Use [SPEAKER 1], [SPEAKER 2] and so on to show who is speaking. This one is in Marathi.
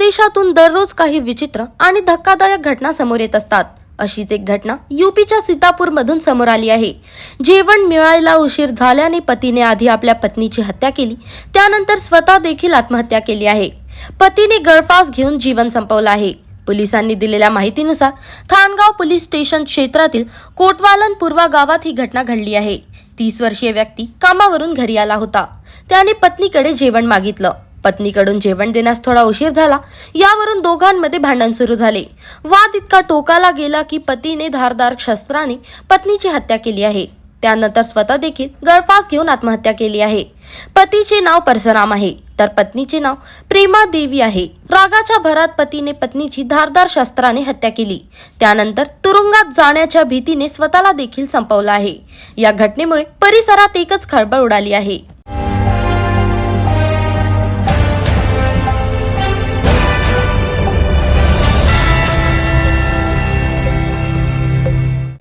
[SPEAKER 1] देशातून दररोज काही विचित्र आणि धक्कादायक घटना समोर येत असतात. अशीच एक घटना युपीच्या सीतापूर मधून समोर आली आहे. जेवण मिळायला उशीर झाल्याने पतीने आधी आपल्या पत्नीची हत्या केली त्यानंतर स्वतः देखील आत्महत्या केली आहे. पतीने गळफास घेऊन जीवन संपवलं आहे. पोलिसांनी दिलेल्या माहितीनुसार थानगाव पोलीस स्टेशन क्षेत्रातील कोटवालन पूर्वा गावात ही घटना घडली आहे. तीस वर्षीय व्यक्ती कामावरून घरी आला होता. त्याने पत्नीकडे जेवण मागितलं. पत्नीकडून जेवण देण्यास थोडा उशीर झाला. यावरून दोघांमध्ये भांडण सुरू झाले. वाद इतका टोकाला गेला की पतीने धारदार शस्त्राने पत्नीची हत्या केली आहे. त्यानंतर स्वतः देखील गळफास घेऊन आत्महत्या केली आहे. पतीचे नाव परसराम आहे. तर पत्नीचे नाव प्रेमा देवी आहे. रागाच्या भरात पतीने पत्नीची धारदार शस्त्राने हत्या केली. त्यानंतर तुरुंगात जाण्याच्या भीतीने स्वतःला देखील संपवलं आहे. या घटनेमुळे परिसरात एकच खळबळ उडाली आहे.